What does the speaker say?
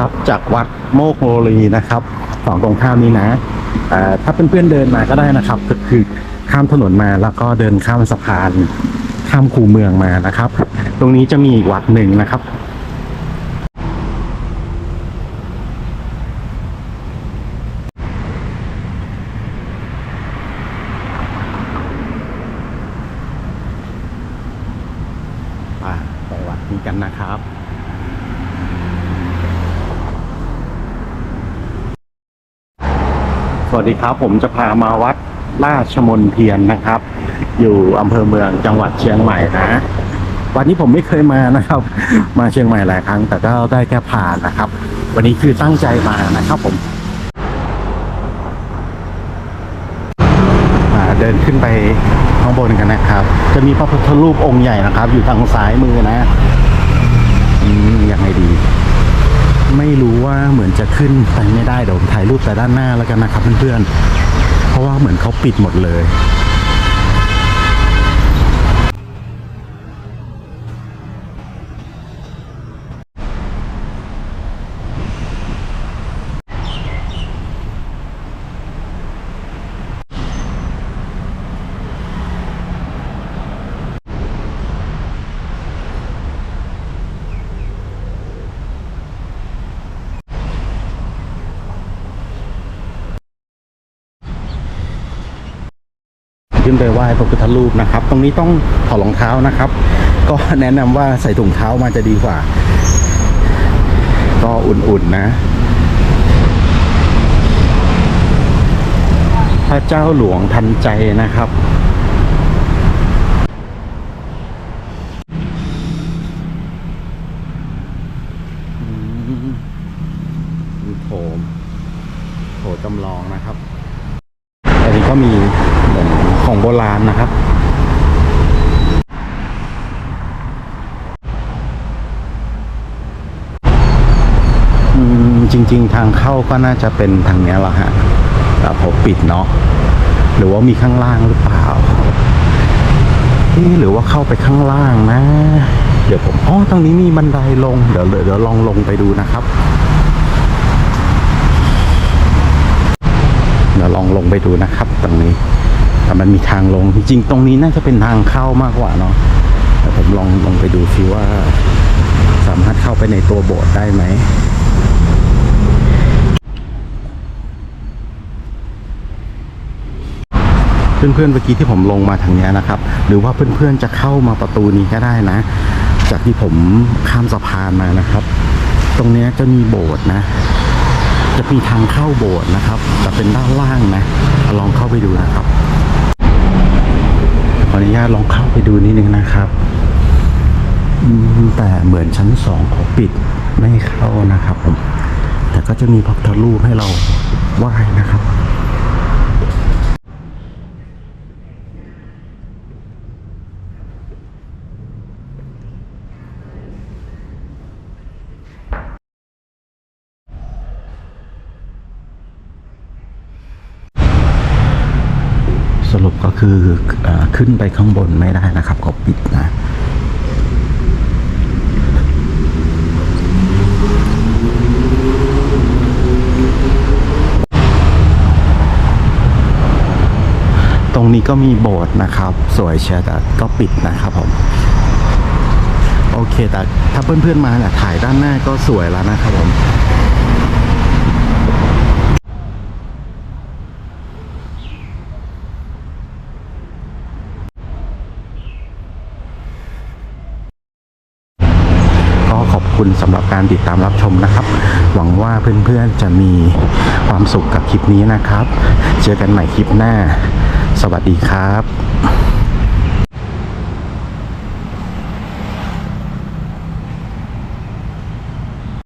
ครับ จากวัดโมกโมลีนะครับฝั่งตรงข้ามนี้นะถ้าเพื่อนๆเดินมาก็ได้นะครับ ก็คือข้ามถนนมาแล้วก็เดินข้ามสะพาน ข้ามคูเมืองมานะครับ ตรงนี้จะมีอีกวัดหนึ่งนะครับไปวัดนี้กันนะครับ สวัสดีครับ ผมจะพามาวัดราชมนเทียนนะครับ อยู่อำเภอเมืองจังหวัดเชียงใหม่นะวันนี้ผมไม่เคยมานะครับ มาเชียงใหม่หลายครั้ง แต่ก็ได้แค่ผ่านนะครับ วันนี้คือตั้งใจมานะครับผมเดินขึ้นไปข้างบนกันนะครับ จะมีพระพุทธรูปองค์ใหญ่นะครับ อยู่ทางซ้ายมือนะอยังไงดี ไม่รู้ว่าเหมือนจะขึ้นไปไม่ได้เดี๋ยวผมถ่ายรูปแต่ด้านหน้าแล้วกันนะครับเพื่อนๆ เพราะว่าเหมือนเขาปิดหมดเลย ขึ้นไปไหว้พระพุทธรูปนะครับ ตรงนี้ต้องถอดรองเท้านะครับ ก็แนะนำว่าใส่ถุงเท้ามาจะดีกว่า ก็อุ่นๆนะ พระเจ้าหลวงทันใจนะครับอืมโถมโถจำลองนะครับ ก็มีเหมือนของโบราณนะครับจริง ๆ ทางเข้าก็น่าจะเป็นทางนี้แหละฮะแต่ผมปิดเนาะหรือว่ามีข้างล่างหรือเปล่านี่หรือว่าเข้าไปข้างล่างนะ เดี๋ยวผมอ๋อตรงนี้มีบันไดลงเดี๋ยวเดี๋ยวลองลงไปดูนะครับ เดี๋ยวลองลง ไปดูนะครับ ตรงนี้แต่มันมีทางลงจริงๆตรงนี้น่าจะเป็นทางเข้ามากกว่าเนาะแต่ผมลองลองไปดูซิว่า สามารถเข้าไปในตัวโบสถ์ได้ไหมเพื่อนๆเมื่อกี้ที่ผมลงมาทางนี้นะครับ หรือว่าเพื่อนๆจะเข้ามาประตูนี้ก็ได้นะ จากที่ผมข้ามสะพานมานะครับ ตรงนี้จะมีโบสถ์นะ จะมีทางเข้าโบสถ์นะครับ แต่เป็นด้านล่างนะลองเข้าไปดูนะครับขออนุญาตลองเข้าไปดูนิดนึงนะครับแต่เหมือนชั้นสองเขาปิดไม่เข้านะครับผมแต่ก็จะมีพระพุทธรูปให้เราไหว้นะครับ ส รุปก็คืออขึ้นไปข้างบนไม่ได้นะครับเขาปิดนะตรงนี้ก็มีโบสถ์นะครับ สวยเชียร์แต่ก็ปิดนะครับผม โอเคแต่ถ้าเพื่อนๆมาเนี่ยถ่ายด้านหน้าก็สวยแล้วนะครับผม ก็ขอบ คุณสำหรับการติดตามรับชมนะครับ หวังว่าเพื่อนๆจะมีความสุขกับคลิปนี้นะครับ เจอกันใหม่คลิปหน้า สวัสดีครับ